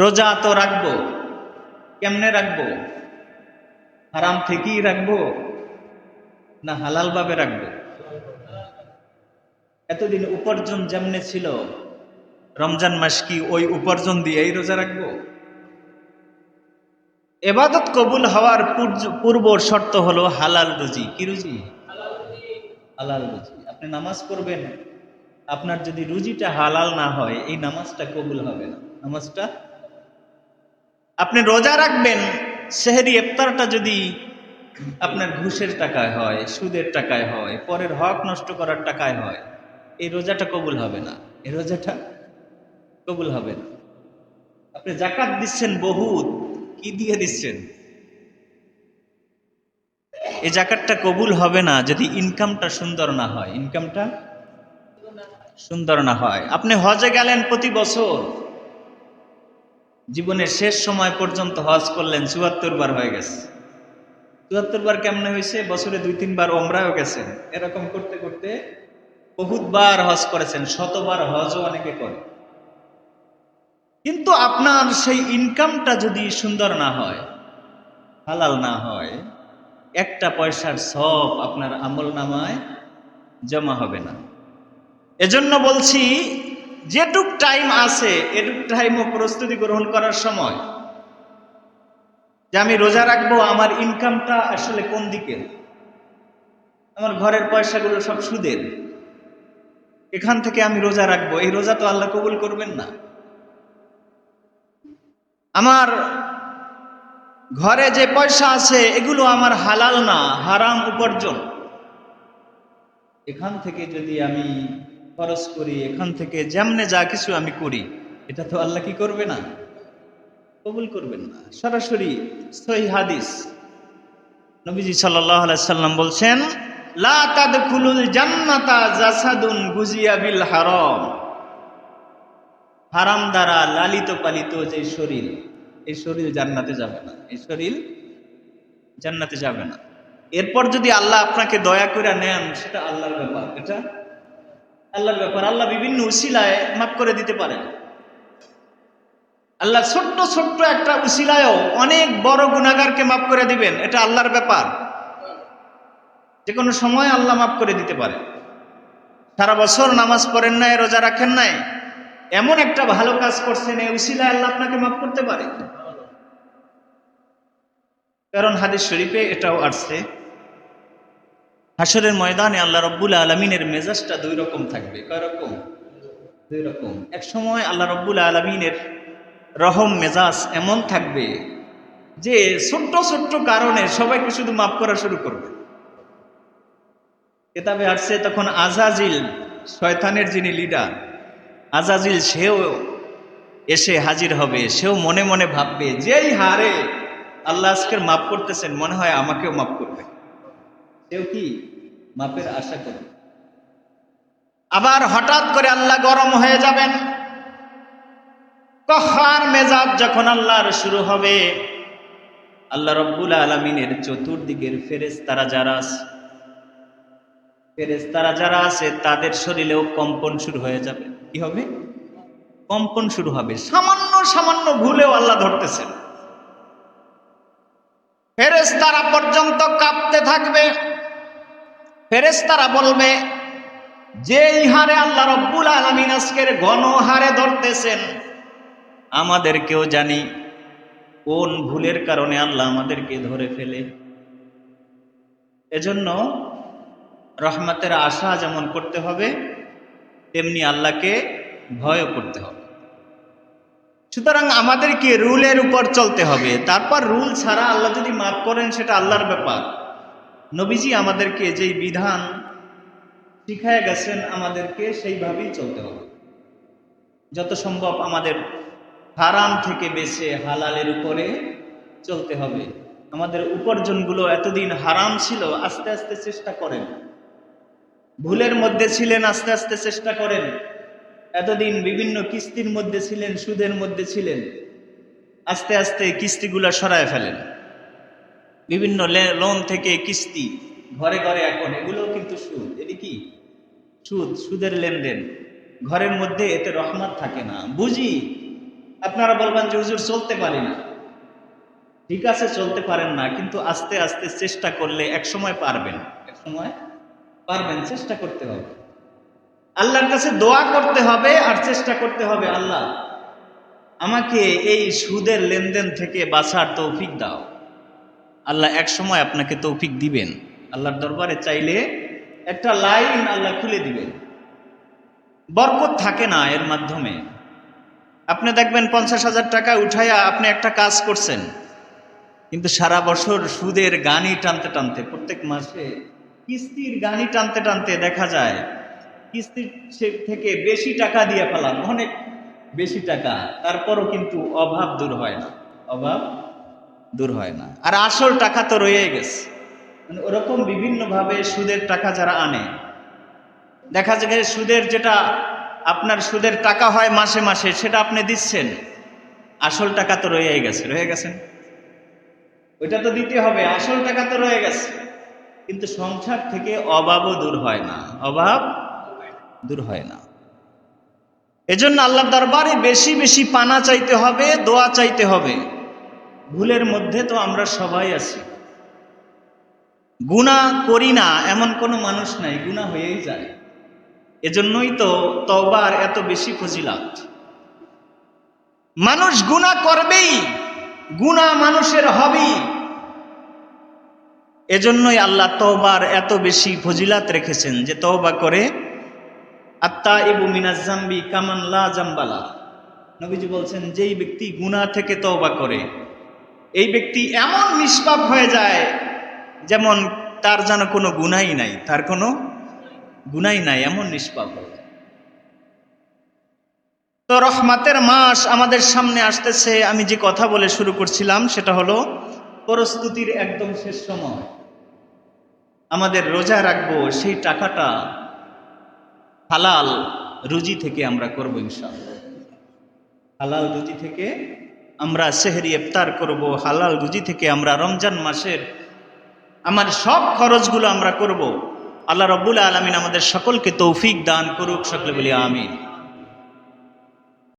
রোজা তো রাখব। কেমনে রাখব? হারাম থেকেই রাখব না হালাল ভাবে রাখব? এতদিন উপার্জন যেমনে ছিল, রমজান মাস কি ওই উপার্জন দিয়েই রোজা রাখব? এবাদত কবুল হওয়ার পূর্ব শর্ত হলো হালাল রুজি। কি রুজি? হালাল রুজি। আপনি নামাজ পড়বেন, আপনার যদি রুজিটা হালাল না হয়, এই নামাজটা কবুল হবে না। নামাজটা আপনি রোজা রাখবেন, সেহেরি ইফতারটা যদি আপনার ঘুষের টাকায় হয়, সুদের টাকায় হয়, পরের হক নষ্ট করার টাকায় হয়, এই রোজাটা কবুল হবে না। এই রোজাটা কবুল হবে না। আপনি জাকাত দিচ্ছেন বহুত, কি দিয়ে দিচ্ছেন? এই জাকাতটা কবুল হবে না যদি ইনকামটা সুন্দর না হয়। ইনকামটা সুন্দর না হয়। আপনি হজে গেলেন প্রতি বছর। জীবনের শেষ সময় পর্যন্ত হজ করলেন, চুয়াত্তর বার হয়ে গেছে। চুয়াত্তর বার কেমনে হয়েছে? বছরে দুই তিনবার ওমরাও গেছেন। এরকম করতে করতে বহুতবার হজ করেছেন, শতবার হজও অনেকে করে। কিন্তু আপনার সেই ইনকামটা যদি সুন্দর না হয়, হালাল না হয়, একটা পয়সার সব আপনার আমল নামায় জমা হবে না। এজন্য বলছি যেটুক টাইম আছে, এটুক টাইমও প্রস্তুতি গ্রহণ করার সময় যে আমি রোজা রাখব, আমার ইনকামটা আসলে কোন দিকে আমার ঘরের পয়সাগুলো সব সুদের। এখান থেকে আমি রোজা রাখব। এই রোজা তো আল্লাহ কবুল করবেন না। আমার ঘরে যে পয়সা আছে, এগুলো আমার হালাল না, হারাম উপার্জন। এখান থেকে যদি আমি খরচ করি, এখান থেকে যেমনে যা কিছু আমি করি, এটা তো আল্লাহ কি করবে না? কবুল করবেন না। সরাসরি সহি হাদিস। নবীজি আলাইহি সাল্লাম বলছেন হারাম। হারাম দ্বারা লালিত পালিত যে শরীর এই শরীর জান্নাতে যাবে না। এই শরীর জান্নাতে যাবে না। এরপর যদি আল্লাহ আপনাকে দয়া করে নেন, সেটা আল্লাহর ব্যাপার। এটা আল্লাহর ব্যাপার, আল্লাহ বিভিন্ন উশিলায় মাফ করে দিতে পারেন। আল্লাহ ছোট্ট ছোট্ট একটা উশিলায়ও অনেক বড় গুণাগারকে মাফ করে দিবেন, এটা আল্লাহর ব্যাপার। যে কোনো সময় আল্লাহ মাফ করে দিতে পারে। সারা বছর নামাজ পড়েন নাই, রোজা রাখেন নাই, এমন একটা ভালো কাজ করছেন, এই উশিলায় আল্লাহ আপনাকে মাফ করতে পারে। কারণ হাদিস শরীফে এটাও আসছে হাসরের ময়দানে আল্লাহ রব্বুল আলমিনের মেজাজটা দুই রকম থাকবে। কয় রকম? দুই রকম। এক সময় আল্লাহ রব্বুল আলমিনের রহম, মেজাজ এমন থাকবে যে ছোট্ট ছোট্ট কারণে সবাইকে শুধু মাফ করা শুরু করবে। কেতাবে আসছে তখন আজাজিল, শয়তানের যিনি লিডার আজাজিল সেও এসে হাজির হবে। সেও মনে মনে ভাববে, যেই হারে আল্লাহ আজকের মাফ করতেছেন, মনে হয় আমাকেও মাফ করবে। সেও কি মাপের আশা করে? আবার হঠাৎ করে আল্লাহ গরম হয়ে যাবেন। কহার মেজাজ যখন আল্লাহর শুরু হবে, আল্লাহ রব্বুল আলমিনের চতুর্দিকের ফেরেস তারা যারা আছে ফেরেস তারা যারা আছে, তাদের শরীরেও কম্পন শুরু হয়ে যাবে। কি হবে? কম্পন শুরু হবে। সামান্য সামান্য ভুলেও আল্লাহ ধরতেছেন। ফেরেস তারা পর্যন্ত কাঁপতে থাকবে। ফেরেস তারা বলবে, যে হারে আল্লাহ রব্বুল আলমিন আজকের ঘন হারে ধরতেছেন, আমাদেরকেও জানি, কোন ভুলের কারণে আল্লাহ আমাদেরকে ধরে ফেলে? এজন্য রহমতের আশা যেমন করতে হবে, তেমনি আল্লাহকে ভয় করতে হবে। সুতরাং আমাদেরকে রুলের উপর চলতে হবে। তারপর রুল ছাড়া আল্লাহ যদি মাফ করেন, সেটা আল্লাহর ব্যাপার। নবীজি আমাদেরকে যেই বিধান শিখায় গেছেন, আমাদেরকে সেইভাবেই চলতে হবে। যত সম্ভব আমাদের হারাম থেকে বেছে হালালের উপরে চলতে হবে। আমাদের উপার্জনগুলো এতদিন হারাম ছিল, আস্তে আস্তে চেষ্টা করেন। ভুলের মধ্যে ছিলেন, আস্তে আস্তে চেষ্টা করেন। এতদিন বিভিন্ন কিস্তির মধ্যে ছিলেন, সুদের মধ্যে ছিলেন। আস্তে আস্তে কিস্তিগুলো সরায় ফেলেন। বিভিন্ন লোন থেকে কিস্তি, ঘরে ঘরে এখন, এগুলোও কিন্তু সুদ। এটি কি? সুদ, সুদের লেনদেন। ঘরের মধ্যে এতে রহমত থাকে না। বুঝি? আপনারা বলবেন যে, হুজুর, চলতে পারি না। ঠিক আছে, চলতে পারেন না, কিন্তু আস্তে আস্তে চেষ্টা করলে এক সময় পারবেন। এক সময় পারবেন, চেষ্টা করতে হবে। আল্লাহর কাছে দোয়া করতে হবে আর চেষ্টা করতে হবে আল্লাহ। আমাকে এই সুদের লেনদেন থেকে বাঁচার তৌফিক দাও। আল্লাহ এক সময় আপনাকে তৌফিক দিবেন। আল্লাহর দরবারে চাইলে একটা লাইন আল্লাহ খুলে দিবেন। বরকত থাকে না এর মাধ্যমে। আপনি দেখবেন পঞ্চাশ হাজার টাকা উঠাইয়া আপনি একটা কাজ করছেন। কিন্তু সারা বছর সুদের গানি টানতে টানতে, প্রত্যেক মাসে কিস্তির গানি টানতে টানতে দেখা যায়, কিস্তির থেকে বেশি টাকা দিয়ে ফেলাম অনেক বেশি টাকা। তারপরও কিন্তু অভাব দূর হয় না। অভাব দূর হয় না। আর আসল টাকা তো রয়ে গেছে। মানে ওরকম বিভিন্নভাবে সুদের টাকা যারা আনে, দেখা যায় সুদের যেটা আপনার সুদের টাকা হয় মাসে মাসে, সেটা আপনি দিচ্ছেন, আসল টাকা তো রয়ে গেছে। রয়ে গেছেন ওইটা তো দিতে হবে, আসল টাকা তো রয়ে গেছে। কিন্তু সংসার থেকে অভাবও দূর হয় না। অভাব দূর হয় না। এজন্য আল্লাহ দরবারে বেশি বেশি পানা চাইতে হবে, দোয়া চাইতে হবে। ভুলের মধ্যে তো আমরা সবাই আছি। গুণা করি না, এমন কোনো মানুষ নাই গুণা হয়েই যায়। এজন্যই তো তওবার এত বেশি ফজিলাত। মানুষ গুণা করবেই গুণা মানুষের হবেই। এজন্যই আল্লাহ তওবার এত বেশি ফজিলাত রেখেছেন যে তওবা করে আত্মা ইবু মিনাজাম্বি কামান লা জাম্বালা। নবীজি বলছেন, যেই ব্যক্তি গুনাহ থেকে তওবা করে এই ব্যক্তি এমন নিষ্পাপ হয়ে যায় যেমন তার যেন কোনো গুণাই নাই, তার কোনো গুণাই নাই, এমন নিষ্পাপ হয়ে তো রহমাতের মাস আমাদের সামনে আসতেছে। আমি যে কথা বলে শুরু করছিলাম সেটা হলো প্রস্তুতির একদম শেষ সময়। আমাদের রোজা রাখব, সেই টাকাটা হালাল রুজি থেকে আমরা করব ইনশাআল্লাহ। হালাল রুজি থেকে আমরা সেহেরি ইফতার করব, হালাল রুজি থেকে আমরা রমজান মাসের আমার সব খরচগুলো আমরা করব। আল্লাহ রব্বুল আলমিন আমাদের সকলকে তৌফিক দান করুক, সকলে বলি আমিন।